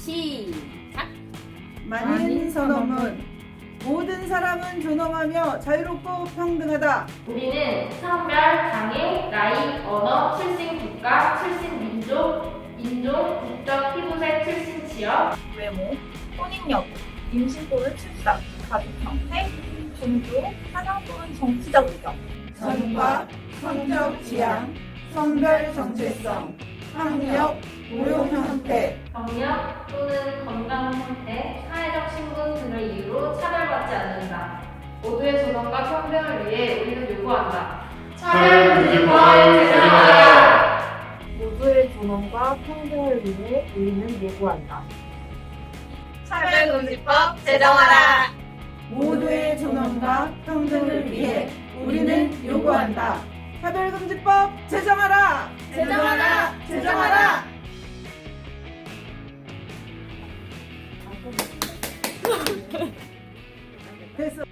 시작. 만인 선언문 모든 사람은 존엄하며 자유롭고 평등하다. 우리는 성별, 장애, 나이, 언어, 출신 국가, 출신 민족, 인종, 국적, 피부색, 출신 지역, 외모, 혼인 여부, 임신 또는 출산, 가족 형태, 종교, 사상 또는 정치적 의견, 전과 성적 지향, 성별 정체성, 학력, 고용 형태, 경력 또는 건강 상태, 사회적 신분 등을 이유로 차별받지 않는다. 모두의 존엄과 평등을 위해 우리는 요구한다. 차별금지법 제정하라! 모두의 존엄과 평등을 위해 우리는 요구한다. 차별금지법 제정하라. 모두의 존엄과 평등을 위해 우리는 요구한다. 차별금지법 제정하라! 제정하라! 제정하라! 됐어.